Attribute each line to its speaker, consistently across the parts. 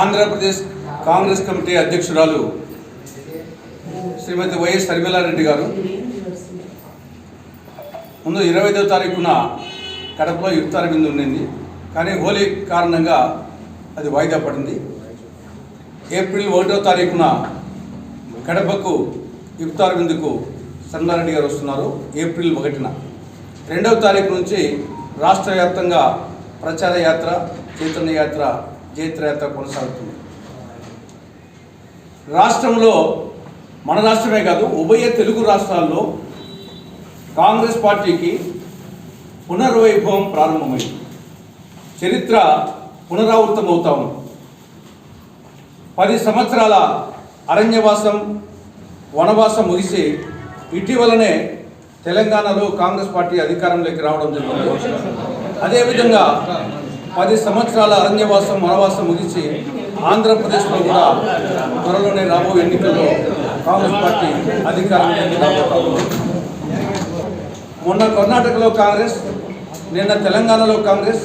Speaker 1: Andhra Pradesh Congress committee అధ్యక్షురాలు శ్రీమతి YS Sharmila Reddy గారు. ముందు ఇరవై ఐదవ తారీఖున కడపలో ఇఫ్తార్ బిందు ఉండింది. కానీ హోలీ కారణంగా అది వాయిదా పడింది. ఏప్రిల్ ఒకటో తారీఖున కడపకు ఇఫ్తార్ బిందుకు శర్మిలారెడ్డి గారు వస్తున్నారు ఏప్రిల్ ఒకటిన. రెండవ తారీఖు నుంచి రాష్ట్ర వ్యాప్తంగా ప్రచార యాత్ర చైతన్య యాత్ర జైత్రయాత్ర కొనసాగుతుంది. రాష్ట్రంలో మన రాష్ట్రమే కాదు ఉభయ తెలుగు రాష్ట్రాల్లో కాంగ్రెస్ పార్టీకి పునర్వైభవం ప్రారంభమైంది. చరిత్ర పునరావృతమవుతా ఉంది. పది సంవత్సరాల అరణ్యవాసం వనవాసం ముగిసి ఇటీవలనే తెలంగాణలో కాంగ్రెస్ పార్టీ అధికారంలోకి రావడం జరిగింది. అదేవిధంగా పది సంవత్సరాల అరణ్యవాసం వనవాసం ముగిసి ఆంధ్రప్రదేశ్లో కూడా త్వరలోనే రాబోయే ఎన్నికల్లో కాంగ్రెస్ పార్టీ అధికారంలోకి మొన్న కర్ణాటకలో కాంగ్రెస్ నిన్న తెలంగాణలో కాంగ్రెస్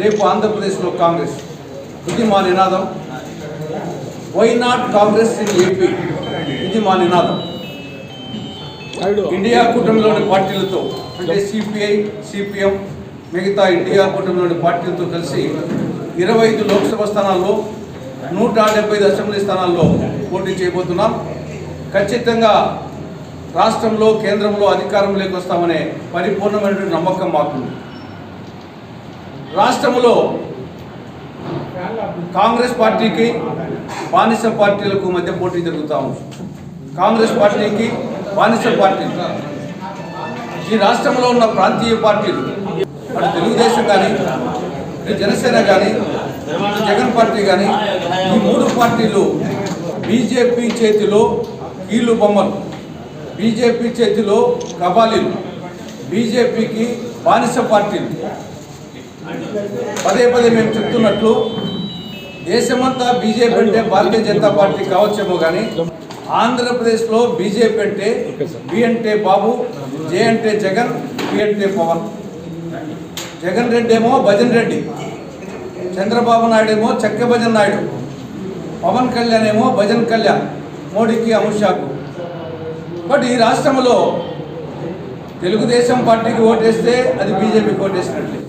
Speaker 1: రేపు ఆంధ్రప్రదేశ్లో కాంగ్రెస్. ఇది మా నినాదం. Why not Congress in AP ఇది మా నినాదం. ఇండియా కూటమిలోని పార్టీలతో అంటే సిపిఐ సిపిఎం మిగతా ఇండియా కూటమిలోని పార్టీలతో కలిసి ఇరవై ఐదు లోక్సభ స్థానాల్లో నూట డెబ్బై ఐదు అసెంబ్లీ స్థానాల్లో పోటీ చేయబోతున్నాం. ఖచ్చితంగా రాష్ట్రంలో కేంద్రంలో అధికారంలోకి వస్తామనే పరిపూర్ణమైనటువంటి నమ్మకం మాకు రాష్ట్రంలో కాంగ్రెస్ పార్టీకి బానిస పార్టీలకు మధ్య పోటీ జరుగుతూ ఉంది. కాంగ్రెస్ పార్టీకి బానిస పార్టీ ఈ రాష్ట్రంలో ఉన్న ప్రాంతీయ పార్టీలు అటు తెలుగుదేశం కానీ జనసేన కానీ జగన్ పార్టీ కానీ ఈ మూడు పార్టీలు బీజేపీ చేతిలో కీలు బొమ్మలు. బీజేపీ చేతిలో కబాలీలు. బీజేపీకి బానిస పార్టీలు. పదే పదే మేము చెప్తున్నట్లు దేశమంతా బీజేపీ అంటే భారతీయ జనతా పార్టీ కావచ్చేమో కానీ ఆంధ్రప్రదేశ్లో బీజేపీ అంటే బి అంటే బాబు జే అంటే జగన్ పి అంటే పవన్. జగన్ రెడ్డి ఏమో భజన్ రెడ్డి చంద్రబాబు నాయుడు ఏమో చెక్క భజన్ నాయుడు పవన్ కళ్యాణ్ ఏమో భజన్ కళ్యాణ్ మోడీకి అమిత్ షాకు. బట్ ఈ రాష్ట్రంలో తెలుగుదేశం పార్టీకి ఓటేస్తే అది బీజేపీకి ఓటేసినట్లే.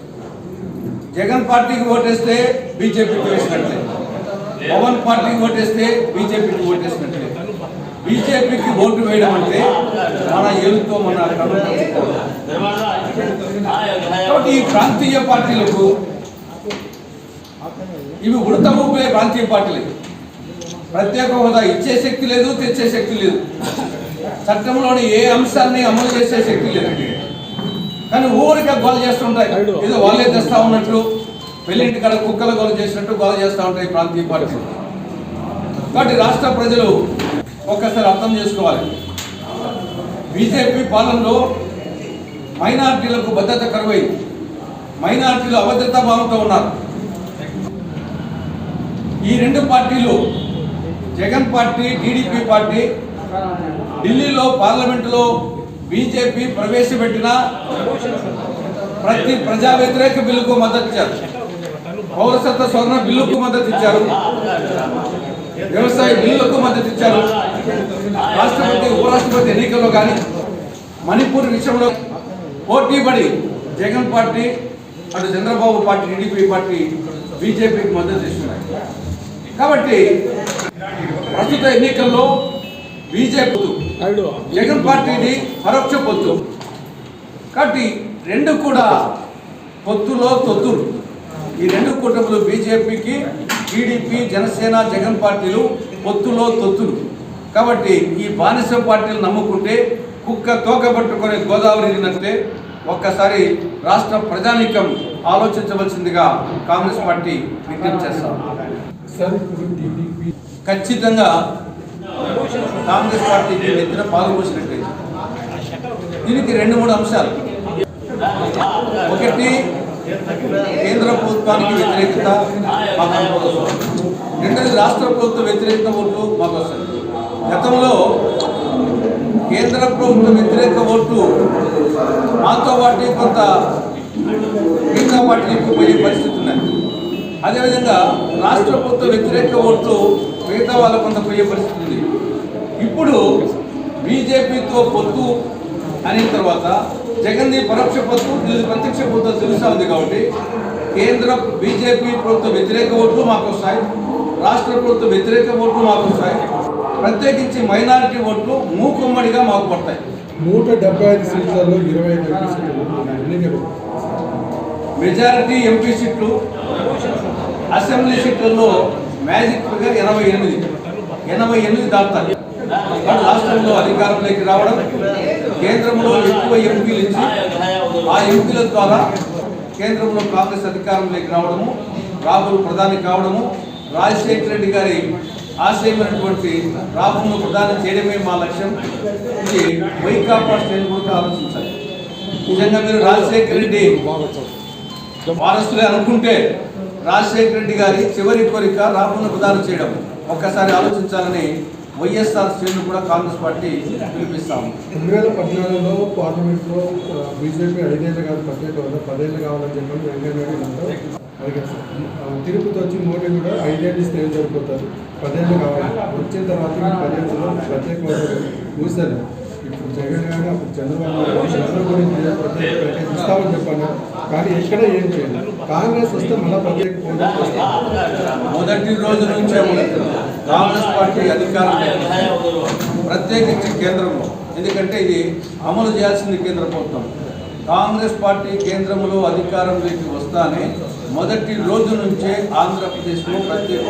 Speaker 1: జగన్ పార్టీకి ఓటేస్తే బీజేపీకి వేసినట్లే పవన్ పార్టీకి ఓటేస్తే బీజేపీకి ఓటేసినట్లే. బీజేపీకి ఓటు వేయడం అంటే మన ఏలుతో మన కాబట్టి ఈ ప్రాంతీయ పార్టీలకు ఇవి ఉడత ఊపే ప్రాంతీయ పార్టీలు. ప్రత్యేక హోదా ఇచ్చే శక్తి లేదు తెచ్చే శక్తి లేదు. చట్టంలోని ఏ అంశాన్ని అమలు చేసే శక్తి లేదు. కానీ ఊరికే గోల చేస్తుంటాయి. ఏదో వాళ్ళే తెస్తా ఉన్నట్లు పెళ్ళింటి కాడ కుక్కల గోల చేసినట్టు గోల చేస్తూ ఉంటాయి ప్రాంతీయ పార్టీలు. కాబట్టి రాష్ట్ర ప్రజలు ఒక్కసారి అర్థం చేసుకోవాలి. బీజేపీ పాలనలో మైనార్టీలకు భద్రత కరువైంది మైనార్టీలు అభద్రతా భావంతో ఉన్నారు. ఈ రెండు పార్టీలు జగన్ పార్టీ టీడీపీ పార్టీ ఢిల్లీలో పార్లమెంటులో బీజేపీ ప్రవేశపెట్టిన ప్రతి ప్రజా వ్యతిరేక బిల్లుకు మద్దతు ఇచ్చారు. పౌరసత్వ సవరణ బిల్లుకు మద్దతు ఇచ్చారు. వ్యవసాయ బిల్లులకు మద్దతు ఇచ్చారు. రాష్ట్రపతి ఉపరాష్ట్రపతి ఎన్నికల్లో కానీ మణిపూర్ విషయంలో పోటీ పడి జగన్ పార్టీ అటు చంద్రబాబు పార్టీ టీడీపీ పార్టీ బీజేపీకి మద్దతు ఇస్తున్నాయి. కాబట్టి ప్రస్తుత ఎన్నికల్లో బీజేపీ జగన్ పార్టీది పరోక్ష పొత్తు. కాబట్టి రెండు కూడా పొత్తులో తొత్తులు. ఈ రెండు కూటములు బీజేపీకి టీడీపీ జనసేన జగన్ పార్టీలు పొత్తులో తొత్తులు. కాబట్టి ఈ బానిస పార్టీలు నమ్ముకుంటే కుక్క తోక పట్టుకొని గోదావరి వెళ్ళినట్టే ఒక్కసారి రాష్ట్ర ప్రజానీకం ఆలోచించవలసిందిగా కాంగ్రెస్ పార్టీ విజ్ఞప్తి చేస్తాం. ఖచ్చితంగా కాంగ్రెస్ పార్టీకి నెత్తిన పాల్గొసినట్టే దీనికి రెండు మూడు అంశాలు. ఒకటి కేంద్ర ప్రభుత్వానికి వ్యతిరేకత మాకు రెండోది రాష్ట్ర ప్రభుత్వ వ్యతిరేకత ఓట్లు మాకు వస్తుంది గతంలో కేంద్ర ప్రభుత్వ వ్యతిరేక ఓట్లు మాతో పాటు కొంత మిగతా పార్టీకి పోయే పరిస్థితి ఉన్నది. అదేవిధంగా రాష్ట్ర ప్రభుత్వ వ్యతిరేక ఓట్లు మిగతా వాళ్ళ కొంత పోయే పరిస్థితి ఉంది. ఇప్పుడు బీజేపీతో పొత్తు అనే తర్వాత జగన్ది పరోక్ష పొత్తు ప్రత్యక్ష పొత్తు తెలుసా ఉంది కాబట్టి కేంద్ర బీజేపీ ప్రభుత్వ వ్యతిరేక ఓట్లు మాకు వస్తాయి రాష్ట్ర ప్రభుత్వ వ్యతిరేక ఓట్లు మాకు వస్తాయి. ప్రత్యేకించి మైనారిటీ ఓట్లు మూకుమ్మడిగా మాకు పడతాయి.
Speaker 2: నూట డెబ్బై ఐదు సీట్లలో ఇరవై ఐదు
Speaker 1: మెజారిటీ ఎంపీ సీట్లు అసెంబ్లీ సీట్లలో మ్యాజిక్ ఫిగర్ ఎనభై ఎనిమిది. ఎనభై ఎనిమిది దాటుతారు. రాష్ట్రంలో అధికారంలోకి రావడం కేంద్రంలో ఎక్కువ ఎంపీలు ఇచ్చి ఆ ఎంపీల ద్వారా కేంద్రంలో కాంగ్రెస్ అధికారంలోకి రావడము రాహుల్ ప్రధాని కావడము రాజశేఖర రెడ్డి గారి ఆశయమైనటువంటి రాహుల్ను ప్రధాని చేయడమే మా లక్ష్యం. ఇది వైకాపా శ్రేణి కూడా ఆలోచించాలి. నిజంగా మీరు రాజశేఖర రెడ్డి వారసులే అనుకుంటే రాజశేఖర రెడ్డి గారి చివరి కోరిక రాహుల్ను ప్రదానం చేయడం. ఒక్కసారి ఆలోచించాలని వైఎస్ఆర్ శ్రేణులు కూడా కాంగ్రెస్ పార్టీ పిలిపిస్తాము.
Speaker 2: రెండు వేల పద్నాలుగులో పార్లమెంట్లో బీజేపీ ఐదేళ్ళు కాదు ప్రత్యేక హోదా పదేళ్ళు కావాలని చెప్పి వెంకయ్య తిరుపతి వచ్చి మోడీ కూడా ఐదేళ్ళు ఇస్తే ఏం సరిపోతారు పదేళ్ళు కావాలి. వచ్చిన తర్వాత పదేళ్ళలో ప్రత్యేక చూస్తారు ఇప్పుడు జగన్ గారు అప్పుడు చంద్రబాబు నాయుడు అందరూ కూడా చెప్పాను. కానీ ఎక్కడ ఏం చేయలేదు. కాంగ్రెస్ వస్తే మళ్ళీ ప్రత్యేక
Speaker 1: మొదటి రోజు నుంచే కాంగ్రెస్ పార్టీ అధికారం ప్రత్యేకించి కేంద్రంలో. ఎందుకంటే ఇది అమలు చేయాల్సింది కేంద్ర ప్రభుత్వం. కాంగ్రెస్ పార్టీ కేంద్రంలో అధికారంలోకి వస్తానే మొదటి రోజు నుంచే ఆంధ్రప్రదేశ్లో ప్రత్యేక